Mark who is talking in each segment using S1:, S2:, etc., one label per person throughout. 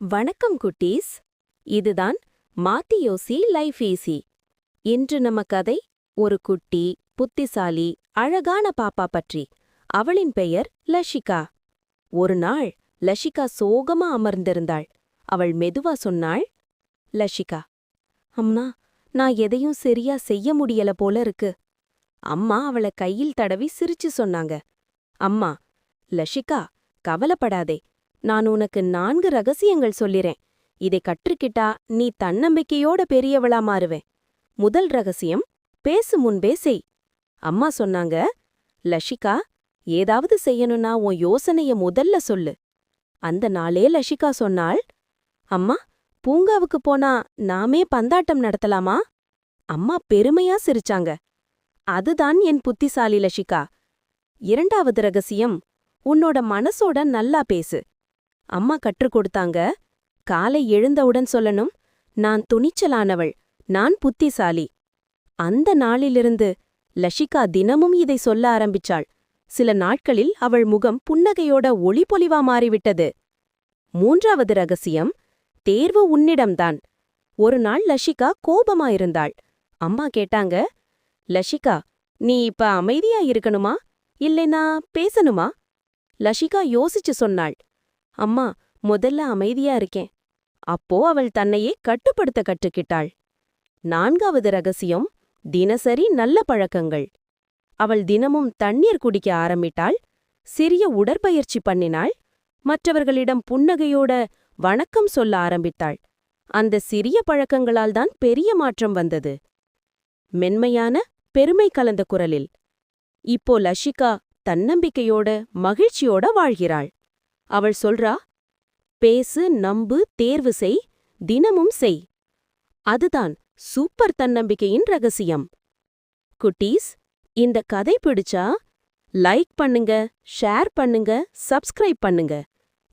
S1: வணக்கம் குட்டீஸ். இதுதான் மாத்தி யோசி லைஃப் ஈஸி. இன்று நம்ம கதை ஒரு குட்டி புத்திசாலி அழகான பாப்பா பற்றி. அவளின் பெயர் லஷிகா. ஒரு நாள் லஷிகா சோகமா அமர்ந்திருந்தாள். அவள் மெதுவா சொன்னாள் லஷிகா அம்மா நான் எதையும் சரியா செய்ய முடியல போல இருக்கு. அம்மா அவள கையில் தடவி சிரிச்சு சொன்னாங்க. அம்மா லஷிகா கவலைப்படாதே. நான் உனக்கு நான்கு ரகசியங்கள் சொல்லிறேன். இதை கற்றுக்கிட்டா நீ தன்னம்பிக்கையோட பெரியவளா மாறுவேன் முதல் ரகசியம் பேசு முன்பே செய். அம்மா சொன்னாங்க லஷிகா ஏதாவது செய்யணும்னா உன் யோசனைய முதல்ல சொல்லு. அந்த நாளே லஷிகா சொன்னாள் அம்மா பூங்காவுக்கு போனா நாமே பந்தாட்டம் நடத்தலாமா? அம்மா பெருமையா சிரிச்சாங்க அதுதான் என் புத்திசாலி லஷிகா. இரண்டாவது ரகசியம் உன்னோட மனசோட நல்லா பேசு. அம்மா கற்றுக் கொடுத்தாங்க. காலை எழுந்தவுடன் சொல்லணும் நான் துணிச்சலானவள் நான் புத்திசாலி. அந்த நாளிலிருந்து லஷிகா தினமும் இதை சொல்ல ஆரம்பிச்சாள். சில நாட்களில் அவள் முகம் புன்னகையோட ஒளிபொலிவா மாறிவிட்டது. மூன்றாவது ரகசியம் தேர்வு உன்னிடம்தான். ஒரு நாள் லஷிகா கோபமாயிருந்தாள். அம்மா கேட்டாங்க லஷிகா நீ இப்ப அமைதியா இருக்கணுமா? இல்லைனா பேசணுமா? லஷிகா யோசிச்சு சொன்னாள் அம்மா முதல்ல அமைதியா இருக்கேன். அப்போ அவள் தன்னையே கட்டுப்படுத்த கற்றுக்கிட்டாள். நான்காவது ரகசியம் தினசரி நல்ல பழக்கங்கள். அவள் தினமும் தண்ணீர் குடிக்க ஆரம்பிட்டாள். சிறிய உடற்பயிற்சி பண்ணினாள். மற்றவர்களிடம் புன்னகையோட வணக்கம் சொல்ல ஆரம்பித்தாள். அந்த சிறிய பழக்கங்களால் தான் பெரிய மாற்றம் வந்தது. மென்மையான பெருமை கலந்த குரலில் இப்போ லஷிகா தன்னம்பிக்கையோட மகிழ்ச்சியோட வாழ்கிறாள். அவள் சொல்றா பேசு நம்பு தேர்வு செய் தினமும் செய். அதுதான் சூப்பர் தன்னம்பிக்கையின் ரகசியம். குட்டீஸ் இந்த கதை பிடிச்சா லைக் பண்ணுங்க ஷேர் பண்ணுங்க சப்ஸ்கிரைப் பண்ணுங்க.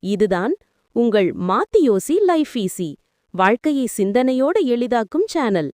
S1: இதுதான் உங்கள் மாத்தியோசி லைஃப் ஈஸி வாழ்க்கையை சிந்தனையோட எளிதாக்கும் சேனல்.